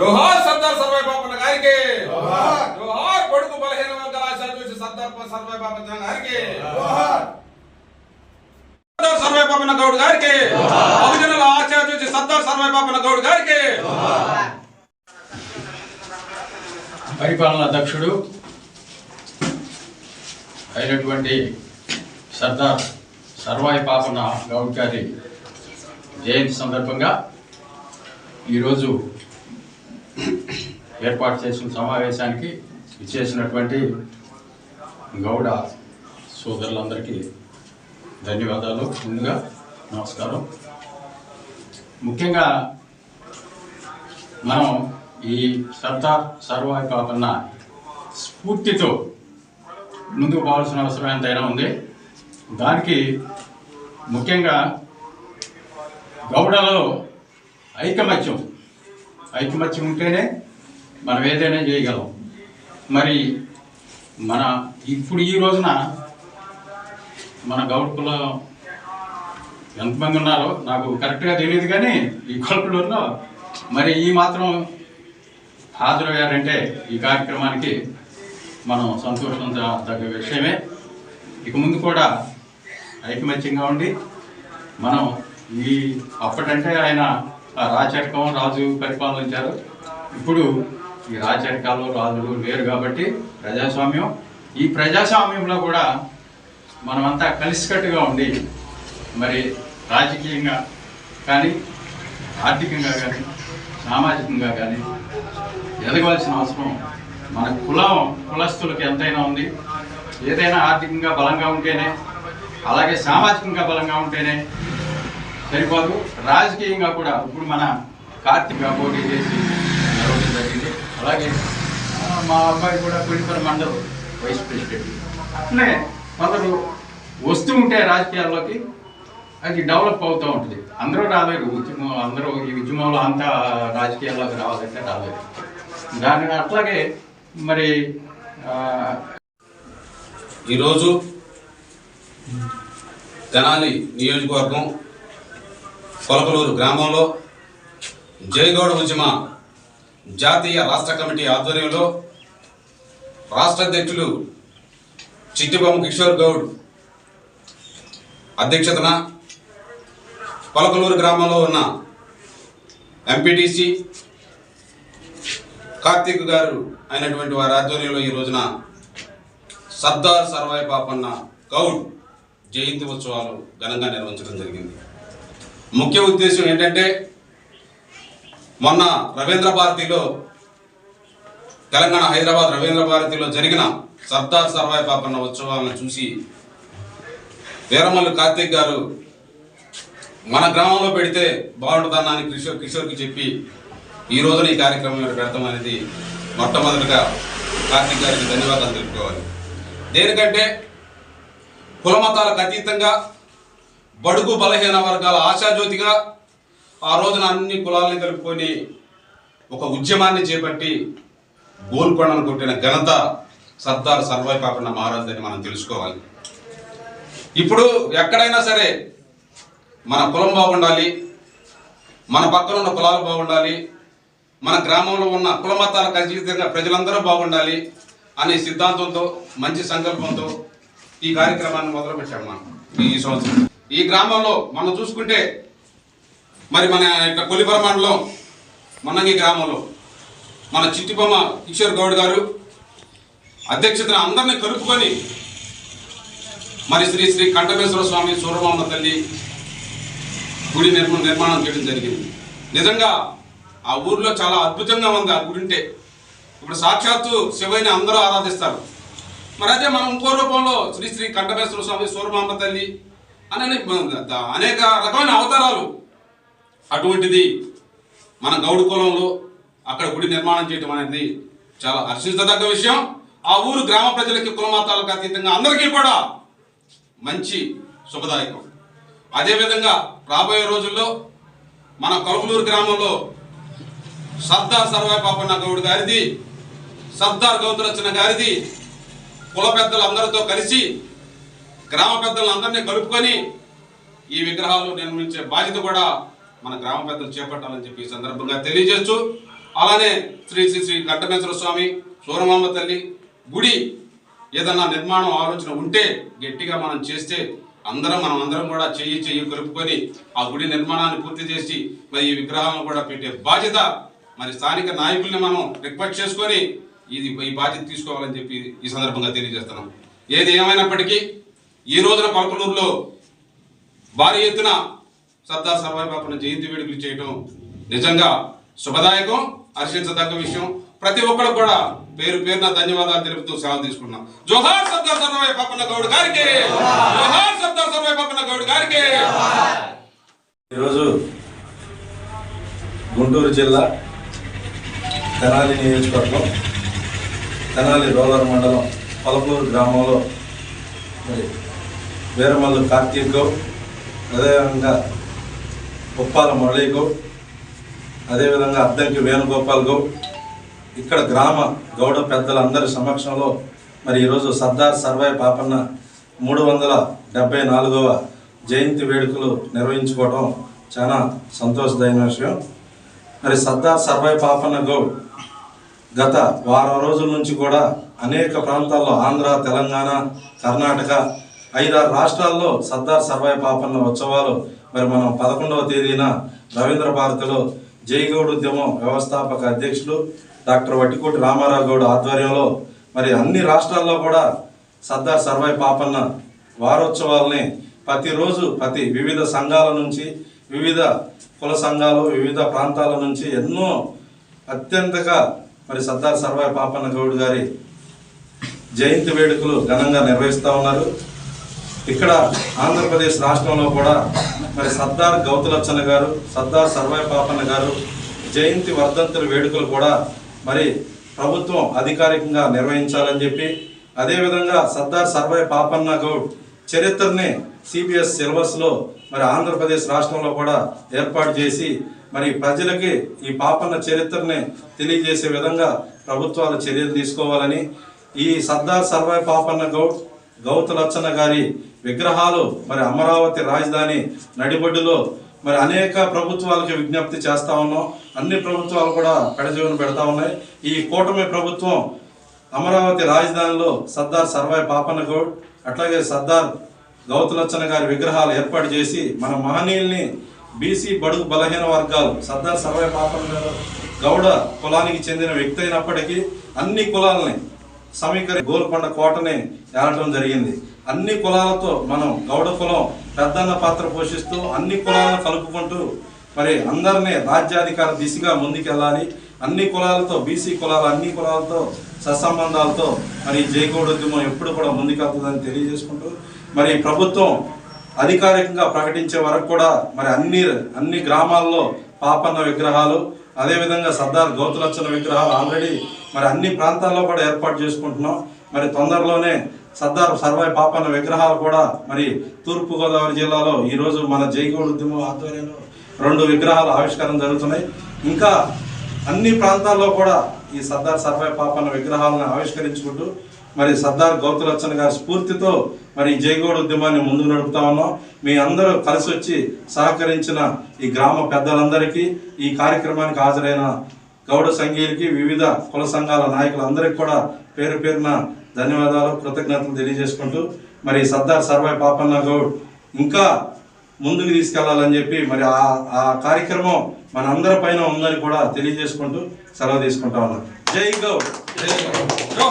జోహార్ సర్దార్ సర్వై పాపన్న గారికి. జోహార్. కొడుకు బలహీన వర్గాల ఆశ చూసి సర్దార్ సర్వై పాపన్న గారికి. సర్దార్ సర్వై పాపన్న గౌడ్ గారికి. బహుజనుల ఆశ చూసి సర్దార్ సర్వై పాపన్న గౌడ్ గారికి. పరిపాలనా దక్షుడు అయినటువంటి సర్దార్ సర్వాయి పాపన్న గౌడ్ గారి జయంతి సందర్భంగా ఈరోజు ఏర్పాటు చేసిన సమావేశానికి ఇచ్చేసినటువంటి గౌడ సోదరులందరికీ ధన్యవాదాలు. ముందుగా నమస్కారం. ముఖ్యంగా మనం ఈ సర్దార్ సర్వాయి కాకున్న స్ఫూర్తితో ముందుకు పోవాల్సిన అవసరం ఎంతైనా ఉంది. దానికి ముఖ్యంగా గౌడలలో ఐకమత్యం ఐకమత్యం ఉంటేనే మనం ఏదైనా చేయగలం. మరి మన ఇప్పుడు ఈ రోజున మన గౌడ కులం ఎంతమంది ఉన్నారో నాకు కరెక్ట్గా తెలియదు కానీ ఈ కొలకులూరులో మరి ఈ మాత్రం హాజరయ్యారంటే ఈ కార్యక్రమానికి మనం సంతోషించదగ్గ విషయమే. ఇక ముందు కూడా ఐకమత్యంగా ఉండి మనం ఈ అప్పటంటే ఆయన ఆ రాజు పరిపాలించారు ఇప్పుడు ఈ రాచరికాలు రాజులు లేరు కాబట్టి ప్రజాస్వామ్యం. ఈ ప్రజాస్వామ్యంలో కూడా మనమంతా కలిసికట్టుగా ఉండి మరి రాజకీయంగా కానీ ఆర్థికంగా కానీ సామాజికంగా కానీ ఎదగవలసిన అవసరం మన కులం కులస్తులకు ఎంతైనా ఉంది. ఏదైనా ఆర్థికంగా బలంగా ఉంటేనే అలాగే సామాజికంగా బలంగా ఉంటేనే సరిపోదు. రాజకీయంగా కూడా ఇప్పుడు మన కార్తీక పోటీ చేసి అలాగే మా అబ్బాయి కూడా కుడిపల్లి మండల్ వైస్ ప్రెసిడెంట్. అట్లే కొందరు వస్తూ ఉంటే రాజకీయాల్లోకి అది డెవలప్ అవుతూ ఉంటుంది. అందరూ రాలేరు. ఉద్యమం అందరూ ఈ ఉద్యమంలో అంతా రాజకీయాల్లోకి రావాలంటే రాలేదు దాని అట్లాగే మరి ఈరోజు తెనాలి నియోజకవర్గం కొలకలూరు గ్రామంలో జయగౌడ ఉద్యమ జాతీయ రాష్ట్ర కమిటీ ఆధ్వర్యంలో రాష్ట్ర అధ్యక్షులు చిట్టిబొమ్మ కిషోర్ గౌడ్ అధ్యక్షతన పలకలూరు గ్రామంలో ఉన్న ఎంపీటీసీ కార్తీక్ గారు అయినటువంటి వారి ఆధ్వర్యంలో ఈ రోజున సర్దార్ సర్వాయి పాపన్న గౌడ్ జయంతి ఉత్సవాలు ఘనంగా నిర్వహించడం జరిగింది. ముఖ్య ఉద్దేశం ఏంటంటే మొన్న రవీంద్ర భారతిలో తెలంగాణ హైదరాబాద్ రవీంద్ర భారతిలో జరిగిన సర్దార్ సర్వాయి పాపన్న ఉత్సవాలను చూసి వీరమల్లు కార్తీక్ గారు మన గ్రామంలో పెడితే బాగుంటుందన్నాని కిషోర్ కిషోర్కి చెప్పి ఈ రోజున ఈ కార్యక్రమం ఇక్కడ పెడతాం అనేది మొట్టమొదటిగా కార్తీక్ గారికి ధన్యవాదాలు తెలుపుకోవాలి. దేనికంటే కులమతాలకు అతీతంగా బడుగు బలహీన వర్గాల ఆశాజ్యోతిగా ఆ రోజున అన్ని కులాలని కలుపుకొని ఒక ఉద్యమాన్ని చేపట్టి గోల్కొండను కొట్టిన ఘనత సర్దార్ సర్వాయి పాపన్న మహారాజ్ అని మనం తెలుసుకోవాలి. ఇప్పుడు ఎక్కడైనా సరే మన కులం బాగుండాలి మన పక్కన ఉన్న కులాలు బాగుండాలి మన గ్రామంలో ఉన్న కులమతాల ఖచ్చితంగా ప్రజలందరూ బాగుండాలి అనే సిద్ధాంతంతో మంచి సంకల్పంతో ఈ కార్యక్రమాన్ని మొదలుపెట్టాము మనం ఈ సంవత్సరం. ఈ గ్రామంలో మనం చూసుకుంటే మరి మన యొక్క కొలిపర మండలం మన్నంగి గ్రామంలో మన చిట్టిబొమ్మ కిషోర్ గౌడ్ గారు అధ్యక్షతన అందరినీ కలుపుకొని మరి శ్రీ శ్రీ కంఠమేశ్వర స్వామి సూర్యమామ తల్లి గుడి నిర్మాణం నిర్మాణం చేయడం జరిగింది. నిజంగా ఆ ఊర్లో చాలా అద్భుతంగా ఉంది ఆ గుడింటే ఇప్పుడు సాక్షాత్తు శివయ్యని అందరూ ఆరాధిస్తారు. మరి అదే మనం ఇంకో రూపంలో శ్రీ శ్రీ కంఠమేశ్వర స్వామి సూర్యమాంబ తల్లి అని అనేక రకమైన అవతారాలు అటువంటిది మన గౌడు కులంలో అక్కడ గుడి నిర్మాణం చేయడం అనేది చాలా హర్షించదగ్గ విషయం. ఆ ఊరు గ్రామ ప్రజలకి కులమతాలకు అతీతంగా అందరికీ కూడా మంచి శుభదాయకం. అదేవిధంగా రాబోయే రోజుల్లో మన కొలకలూరు గ్రామంలో సర్దార్ సర్వాయి పాపన్న గౌడ్ గారిది సర్దార్ గౌతరచన గారిది కుల పెద్దలందరితో కలిసి గ్రామ పెద్దలందరినీ కలుపుకొని ఈ విగ్రహాలు నిర్మించే బాధ్యత కూడా మన గ్రామ పెద్దలు చేపట్టాలని చెప్పి ఈ సందర్భంగా తెలియజేస్తూ అలానే శ్రీ శ్రీ శ్రీ ఘట్టమేశ్వర స్వామి సూరమామ తల్లి గుడి ఏదన్నా నిర్మాణం ఆలోచన ఉంటే గట్టిగా మనం చేస్తే అందరం మనం అందరం కూడా చెయ్యి చెయ్యి కలుపుకొని ఆ గుడి నిర్మాణాన్ని పూర్తి చేసి మరి ఈ విగ్రహాలను కూడా పెట్టే బాధ్యత మరి స్థానిక నాయకుల్ని మనం రిక్వెస్ట్ చేసుకొని ఇది ఈ బాధ్యత తీసుకోవాలని చెప్పి ఈ సందర్భంగా తెలియజేస్తున్నాం. ఏది ఏమైనప్పటికీ ఈ రోజున పలకలూరులో భారీ ఎత్తున సర్దార్ సర్వాయి బాపున జయంతి వేడుకలు చేయడం నిజంగా శుభదాయకం హర్షించదగ్గ విషయం. ప్రతి ఒక్కరు కూడా పేరు పేరున ధన్యవాదాలు తెలుపుతూ సెలవు తీసుకున్నాం జోహార్ సర్దార్ సర్వాయి పాపన్న గౌడ్ గారికి! జోహార్ సర్దార్ సర్వాయి పాపన్న గౌడ్ గారికి! ఈరోజు గుంటూరు జిల్లా తెనాలి నియోజకవర్గం తెనాలి రోలర్ మండలం పలపూరు గ్రామంలో మరి వీరమల్లు కార్తీక్ గౌడ్ అదేవిధంగా ఉప్పాల మురళీ గౌడ్ అదేవిధంగా అద్దంకి వేణుగోపాల్ గౌడ్. ఇక్కడ గ్రామ గౌడ పెద్దలందరి సమక్షంలో మరి ఈరోజు సర్దార్ సర్వాయి పాపన్న మూడు వందల డెబ్బై నాలుగవ జయంతి వేడుకలు నిర్వహించుకోవడం చాలా సంతోషదైన విషయం. మరి సర్దార్ సర్వాయి పాపన్న గౌడ్ గత వారం రోజుల నుంచి కూడా అనేక ప్రాంతాల్లో ఆంధ్ర తెలంగాణ కర్ణాటక ఐదారు రాష్ట్రాల్లో సర్దార్ సర్వాయి పాపన్న ఉత్సవాలు మరి మనం పదకొండవ తేదీన రవీంద్ర భారతిలో జయగౌడ్ ఉద్యమం వ్యవస్థాపక అధ్యక్షులు డాక్టర్ వట్టికోటి రామారావు గౌడ్ ఆధ్వర్యంలో మరి అన్ని రాష్ట్రాల్లో కూడా సర్దార్ సర్వాయి పాపన్న వారోత్సవాల్ని ప్రతిరోజు ప్రతి వివిధ సంఘాల నుంచి వివిధ కుల సంఘాలు వివిధ ప్రాంతాల నుంచి ఎన్నో అత్యంతగా మరి సర్దార్ సర్వాయి పాపన్న గౌడ్ గారి జయంతి వేడుకలు ఘనంగా నిర్వహిస్తూ ఉన్నారు. ఇక్కడ ఆంధ్రప్రదేశ్ రాష్ట్రంలో కూడా మరి సర్దార్ గౌతులచ్చన్న గారు సర్దార్ సర్వాయి పాపన్న గారు జయంతి వర్ధంతుల వేడుకలు కూడా మరి ప్రభుత్వం అధికారికంగా నిర్వహించాలని చెప్పి అదేవిధంగా సర్దార్ సర్వాయి పాపన్న గౌడ్ చరిత్రని సిబిఎస్ సిలబస్లో మరి ఆంధ్రప్రదేశ్ రాష్ట్రంలో కూడా ఏర్పాటు చేసి మరి ప్రజలకి ఈ పాపన్న చరిత్రని తెలియజేసే విధంగా ప్రభుత్వాలు చర్యలు తీసుకోవాలని ఈ సర్దార్ సర్వాయి పాపన్న గౌడ్ గౌతు లచ్చన్న గారి విగ్రహాలు మరి అమరావతి రాజధాని నడిబొడ్డులో మరి అనేక ప్రభుత్వాలకి విజ్ఞప్తి చేస్తూ ఉన్నాం. అన్ని ప్రభుత్వాలు కూడా పెడజీవన పెడతా ఉన్నాయి. ఈ కూటమి ప్రభుత్వం అమరావతి రాజధానిలో సర్దార్ సర్వాయి పాపన్న గౌడ్ అట్లాగే సర్దార్ గౌతులచ్చన గారి విగ్రహాలు ఏర్పాటు చేసి మన మహనీయుల్ని బీసీ బడుగు బలహీన వర్గాలు సర్దార్ సర్వాయి పాపన్న గారు గౌడ కులానికి చెందిన వ్యక్తి అయినప్పటికీ అన్ని కులాలని సమీకరి గోల్కొండ కోటని ఏలటం జరిగింది. అన్ని కులాలతో మనం గౌడ కులం పెద్దన్న పాత్ర పోషిస్తూ అన్ని కులాలను కలుపుకుంటూ మరి అందరినీ రాజ్యాధికార దిశగా ముందుకెళ్ళాలి. అన్ని కులాలతో బీసీ కులాలు అన్ని కులాలతో సత్సంబంధాలతో మరి జయగౌడ ఉద్యమం ఎప్పుడు కూడా ముందుకెళ్తుందని తెలియజేసుకుంటూ మరి ప్రభుత్వం అధికారికంగా ప్రకటించే వరకు కూడా మరి అన్ని అన్ని గ్రామాల్లో పాపన్న విగ్రహాలు అదేవిధంగా సర్దార్ గౌతులచ్చన విగ్రహాలు ఆల్రెడీ మరి అన్ని ప్రాంతాల్లో కూడా ఏర్పాటు చేసుకుంటున్నాం. మరి తొందరలోనే సర్దార్ సర్వాయి పాపన్న విగ్రహాలు కూడా మరి తూర్పు గోదావరి జిల్లాలో ఈరోజు మన జైగౌడ ఉద్యమం ఆధ్వర్యంలో రెండు విగ్రహాలు ఆవిష్కరణ జరుగుతున్నాయి. ఇంకా అన్ని ప్రాంతాల్లో కూడా ఈ సర్దార్ సర్వాయి పాపన్న విగ్రహాలను ఆవిష్కరించుకుంటూ మరి సర్దార్ గౌతులచ్చన్ గారి స్ఫూర్తితో మరి ఈ ఉద్యమాన్ని ముందుకు నడుపుతా ఉన్నాం. మీ అందరూ కలిసి వచ్చి సహకరించిన ఈ గ్రామ పెద్దలందరికీ ఈ కార్యక్రమానికి హాజరైన గౌడ సంఘీయులకి వివిధ కుల సంఘాల నాయకులందరికీ కూడా పేరు పేరున ధన్యవాదాలు కృతజ్ఞతలు తెలియజేసుకుంటూ మరి సర్దార్ సర్వాయి పాపన్న గౌడ్ ఇంకా ముందుకు తీసుకెళ్ళాలని చెప్పి మరి ఆ ఆ కార్యక్రమం మన అందరి పైన ఉందని కూడా తెలియజేసుకుంటూ సెలవు తీసుకుంటా ఉన్నాం. జై గౌడ్. జై